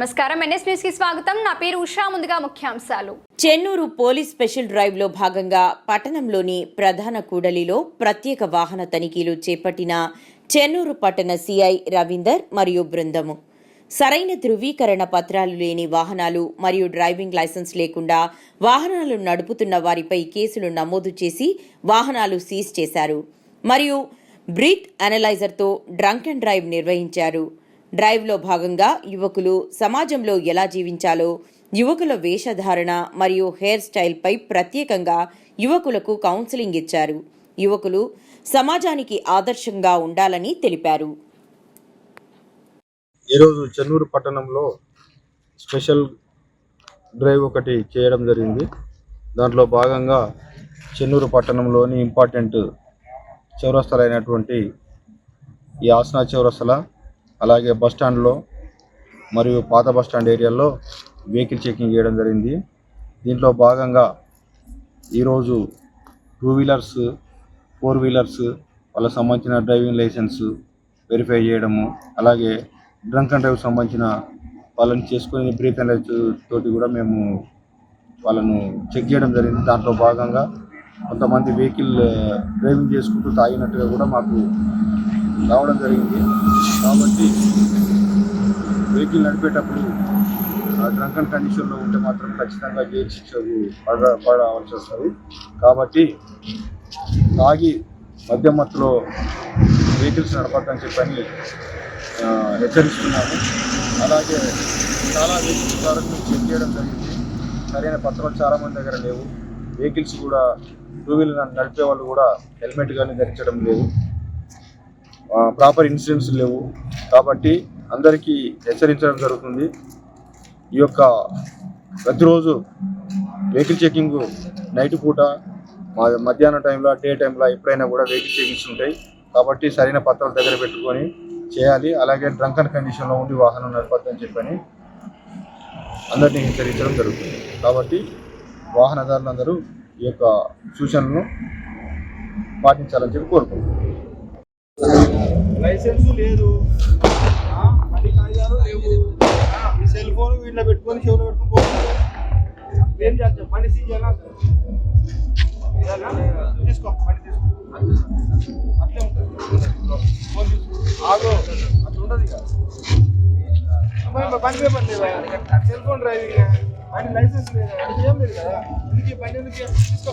నమస్కారం. ఎన్ఎస్ న్యూస్కి స్వాగతం. నా పేరు ఉషా. ముందుగా ముఖ్యాంశాలు. చెన్నూరు పోలీస్ స్పెషల్ డ్రైవ్లో భాగంగా పట్టణంలోని ప్రధాన కూడలిలో ప్రత్యేక వాహన తనిఖీలు చేపట్టిన చెన్నూరు పట్టణ సిఐ రవీందర్ మరియు బృందము. సరైన ధృవీకరణ పత్రాలు లేని వాహనాలు మరియు డ్రైవింగ్ లైసెన్స్ లేకుండా వాహనాలు నడుపుతున్న వారిపై కేసులు నమోదు చేసి వాహనాలు సీజ్ చేశారు. మరియు బ్రీత్ అనలైజర్తో డ్రంక్ అండ్ డ్రైవ్ నిర్వహించారు. డ్రైవ్లో భాగంగా యువకులు సమాజంలో ఎలా జీవించాలో యువకుల వేషధారణ మరియు హెయిర్ స్టైల్పై ప్రత్యేకంగా యువకులకు కౌన్సిలింగ్ ఇచ్చారు. యువకులు సమాజానికి ఆదర్శంగా ఉండాలని తెలిపారు. ఈరోజు చెన్నూరు పట్టణంలో స్పెషల్ డ్రైవ్ ఒకటి చేయడం జరిగింది. దాంట్లో భాగంగా చెన్నూరు పట్టణంలోని ఇంపార్టెంట్ చౌరస్తలైనటువంటి ఈ ఆసనా చౌరస్తల అలాగే బస్ స్టాండ్లో మరియు పాత బస్ స్టాండ్ ఏరియాలో వెహికల్ చెకింగ్ చేయడం జరిగింది. దీంట్లో భాగంగా ఈరోజు టూ వీలర్స్ ఫోర్ వీలర్స్ వాళ్ళకి సంబంధించిన డ్రైవింగ్ లైసెన్స్ వెరిఫై చేయడము అలాగే డ్రంక్ అండ్ డ్రైవ్ సంబంధించిన వాళ్ళని చేసుకుని బ్రీత్ అండ్ తోటి కూడా మేము వాళ్ళను చెక్ చేయడం జరిగింది. దాంట్లో భాగంగా కొంతమంది వెహికల్ డ్రైవింగ్ చేసుకుంటూ తాగినట్టుగా కూడా మాకు రావడం జరిగింది. కాబట్టి వెహికల్ నడిపేటప్పుడు డ్రంక్ అండ్ కండిషన్లో ఉంటే మాత్రం ఖచ్చితంగా జైలు శిక్షకు పడ పడవలసి వస్తుంది. కాబట్టి తాగి మధ్యమత్తులో వెహికల్స్ నడపద్దని చెప్పని హెచ్చరిస్తున్నాము. అలాగే చాలా వెహికల్స్ వరకు చెక్ చేయడం జరిగింది. సరైన పత్రాలు చాలా మంది దగ్గర లేవు. వెహికల్స్ కూడా టూ వీలర్ నడిపే వాళ్ళు కూడా హెల్మెట్ కానీ ధరించడం లేదు ప్రాపర్ ఇన్సూరెన్స్ లేవు. కాబట్టి అందరికీ హెచ్చరించడం జరుగుతుంది. ఈ యొక్క ప్రతిరోజు వెహికల్ చెకింగ్ నైట్ పూట మ- మధ్యాహ్నం టైంలో డే టైంలో ఎప్పుడైనా కూడా వెహికల్ చెకింగ్స్ ఉంటాయి. కాబట్టి సరైన పత్రాలు దగ్గర పెట్టుకొని చేయాలి. అలాగే డ్రంక్ అండ్ కండిషన్లో ఉండి వాహనం నడపద్దని చెప్పని అందరినీ హెచ్చరించడం జరుగుతుంది. కాబట్టి వాహనదారులందరూ ఈ యొక్క సూచనలను పాటించాలని చెప్పి కోరుకుంటున్నాను లైసెన్స్ లేదు. ఆ, మళ్ళీ కాగితాలు లేవు ఈ సెల్ ఫోన్ వీళ్ళ పెట్టుకొని చెవులు పెట్టుకుని పోతుంది ఏం చేస్తాం పని సీజ్ తీసుకో పని తీసుకో. అట్లే ఉంటుంది. ఆగో అట్లా ఉండదు ఇక పని పేపర్ సెల్ ఫోన్ డ్రైవింగ్ పని లైసెన్స్ లేదు? అది ఏం లేదు కదా. ఎందుకు పని ఎందుకు తీసుకో.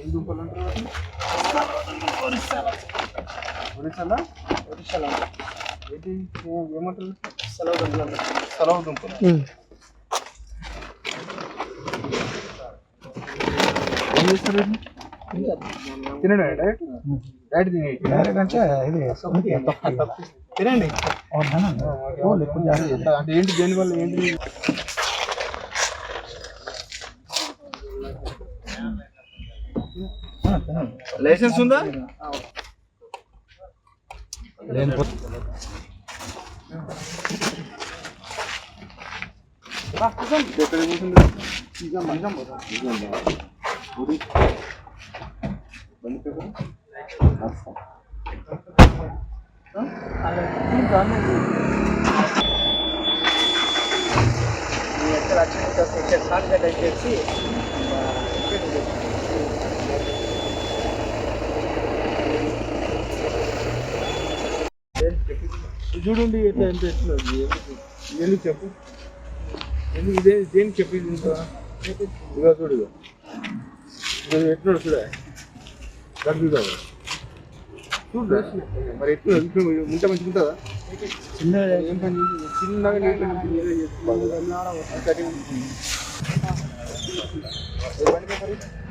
ఏం దుంపలు అంటారు? ఒరిస్సాలా? ఒరిస్సాలా? ఏంటి? ఏమంటారు? సెలవు దుంపలు సెలవు దుంపలు ఏం చేస్తారు వీటిని? తినడం? డైరెక్ట్ డైరెక్ట్ తినేయండి డైరెక్ట్ అంటే ఇది తినండి. అంటే ఏంటి దేనివల్ల ఏంటి? లైసెన్స్ ఉందా? ఎక్కడ కూర్చుంది ఎక్కడ ఇక్కడ షార్ట్ కట్ చెప్పి. చూడండి ఎట్లా ఎంత ఎట్లా ఎందుకు చెప్పు ఎందుకు ఇదే దేనికి చెప్పింది ఇంకా? ఇక చూడు ఇక ఎట్లా చూడ. గడుపుదాం మరి ఎట్లా ఇప్పుడు ఉంటే మంచిగా ఉంటుందా చిన్నగా